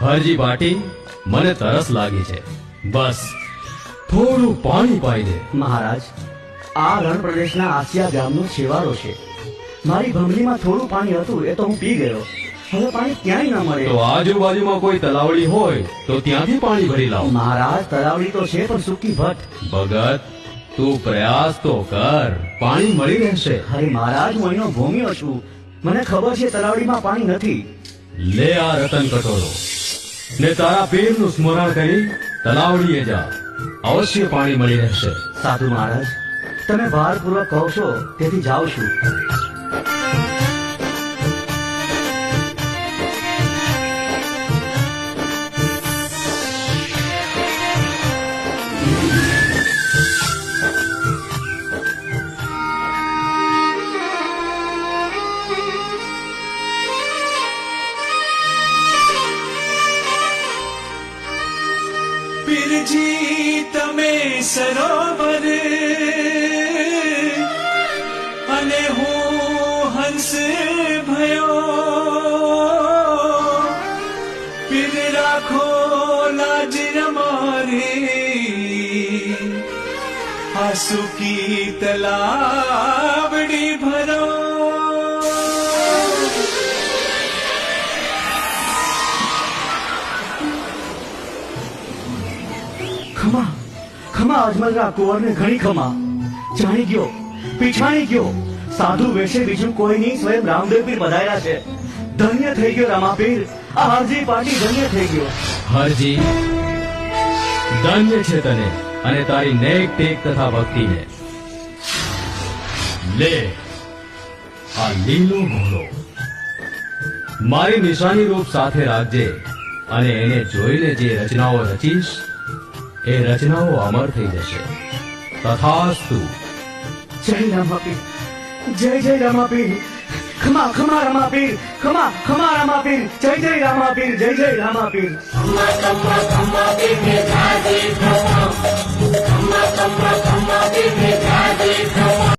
હરજી પાટી મને તરસ લાગી છે. બસ થોડું પાણી પાઈ દે. મહારાજ આ રણ પ્રદેશના આસિયા ગામનો છેવાડો છે. મારી ભમરીમાં થોડું પાણી હતું એ તો હું પી ગયો. હવે પાણી ક્યાંય ન તો મળે આજુબાજુમાં કોઈ તલાવડી હોય તો ત્યાંથી પાણી ભરી લાવ. મહારાજ તળાવડી તો છે પણ સુકી ભટ ભગત તું પ્રયાસ તો કર પાણી મળી રહેશે. અરે મહારાજ હું અહીંનો ભૂમ્યો છું. મને ખબર છે તળાવડીમાં પાણી નથી. લે આ રતન કટોરો. ને તારા પીરનું સ્મરણ કરી તલાવડીએ જા. અવશ્ય પાણી મળી રહેશે. સાધુ મહારાજ, તમે ભારપૂર્વક કહો છો, તેથી જાઉં છું. પીરજી તમે સરોવર અને હું હંસ ભયો પીર રાખો લાજ અમારી આસુકી તલાવડી ભરો ખમા ખમા અજમલના કુંવરને ઘણી ખમા. જાણી ગયો, પીછાણી ગયો. સાધુ વેશે બીજું કોઈ નહીં, સ્વયં રામદેવ પીર બધાયેલા છે. ધન્ય થઈ ગયો રામાપીર. આ હરજી પાટી ધન્ય થઈ ગયો. હરજી, ધન્ય છે તને અને તારી નેક ટેક તથા ભક્તિને. લે, આ લીલો ઘોડો. મારી નિશાની રૂપ સાથે રાખજે અને એને જોઈને જે રચનાઓ રચીશ. એ રચનાઓ અમર થઈ જશે. તથાસ્તુ. જય રામાપીર. જય જય રામાપીર. ખમા ખમા રામાપીર. ખમા ખમા રામાપીર. જય જય રામાપીર. જય જય રામાપીર.